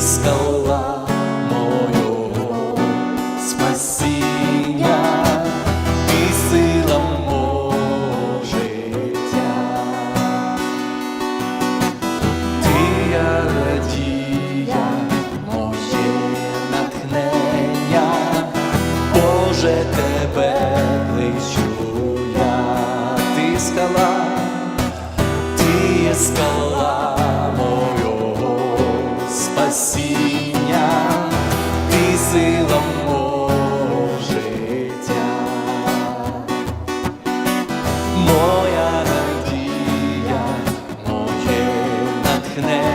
скала мого спасіння і сила мого життя. Ти я радія, моє натхнення, Боже, тебе кличу я, ти скала, ти скала натхнення,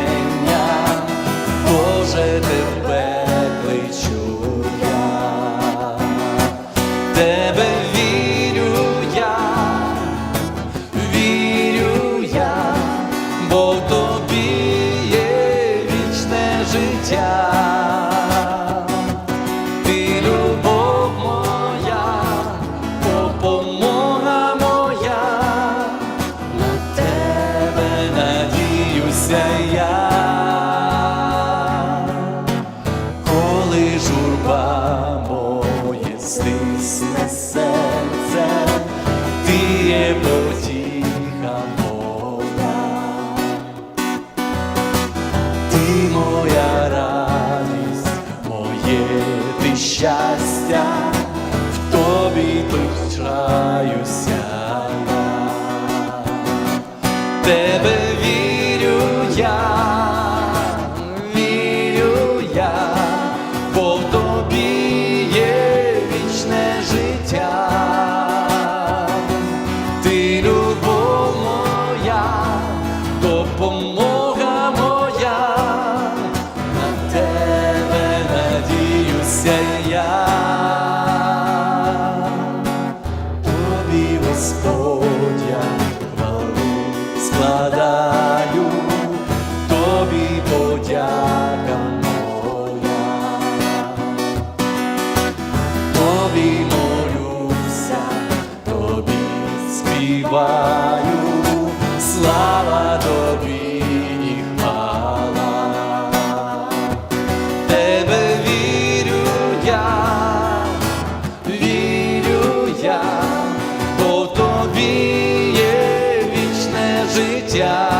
журба моє стисне серце, ти є потіха моя. Ти моя радість, моє ти щастя, в тобі точаюся я. Тебе складаю, тобі подяка моя тобі молюся, тобі співаю, слава тобі і хвала. Тебе вірю я, вірю я, бо тобі життя.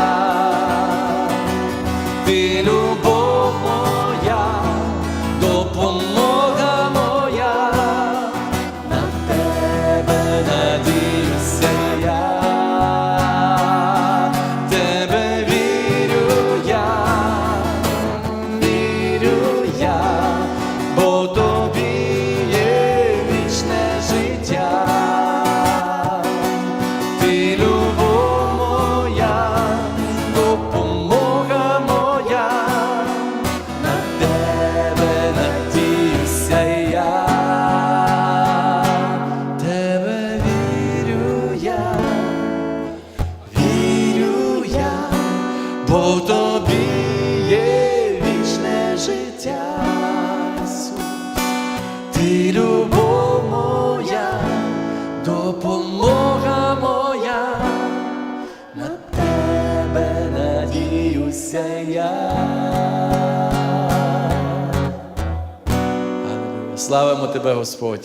Бо тобі є вічне життя. Ісус. Ти любов моя, допомога моя, на тебе надіюся я. Славимо тебе, Господь.